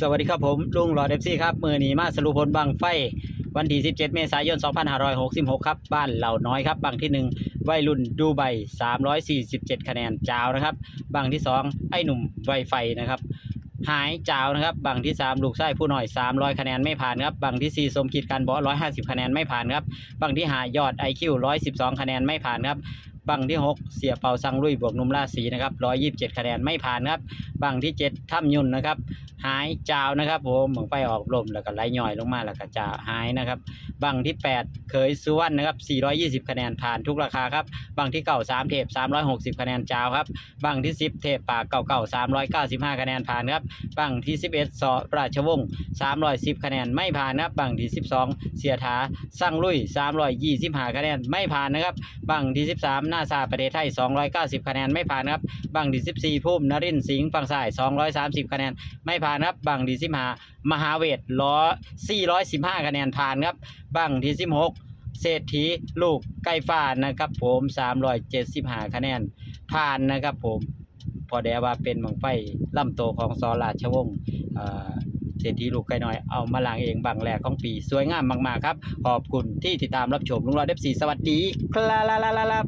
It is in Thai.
สวัสดีครับผมลุงหลอดเอฟซีครับมือนีมาสรุปผลบังไฟ วันที่ 17 เมษายน 2566 ครับ บ้านเหล่าน้อยครับบังที่ 1 วัยรุ่นดูใบ 347 คะแนนจาวนะครับบังที่ 2 ไอ้หนุ่มไวไฟนะครับหายจาวนะครับบังที่ 3 ลูกไส้ผู้หน่อย 300 คะแนนไม่ผ่านครับบังที่ 4 สมคิดการบอ150 คะแนนไม่ผ่านครับบังที่5ยอด IQ 112 คะแนนไม่ผ่านครับบังที่ 6 เสียเป่าสังลุยบวกนุ่มราศีนะครับ127 คะแนนไม่ผ่านครับบังที่ 7ถ้ำยุนนะครับ หายจาวนะครับผมเหมืองไฟออกลมแล้วก็ไหลย่อยลงมาแล้วก็จะหายนะครับบังที่ 8 เคยสุวรรณนะครับ 420 คะแนนผ่านทุกราคาครับบังที่เก่า3เทป360 คะแนนจาวครับบังที่ 10 เทปปากเก่าๆ395 คะแนนผ่านครับบังที่ 11สอราชวงศ์310 คะแนนไม่ผ่านนะครับบังที่ 12 เสียถาสร้างลุย 325 คะแนนไม่ผ่านนะครับบังที่ 13 หน้าซาประเทศไทย 290 คะแนนไม่ผ่านครับบังที่ 14ภูมินรินสิงห์ฝั่งซ้าย 230 คะแนนไม่ผ่านครับบังที่สิบห้ามหาเวทล้อ415คะแนนผ่านครับบังที่16เศรษฐีลูกไก่ฟ้านะครับ ผม375คะแนนผ่านนะครับ ผมพอแดว่าเป็นบังไฟล่ำโตของซอราชวงศ์เศรษฐีลูกไก่น้อยเอามาล้างเองบังแรกของปีสวยงามมากๆครับ ขอบคุณที่ติดตามรับชมลุงรอดเดฟสีสวัสดี ครับ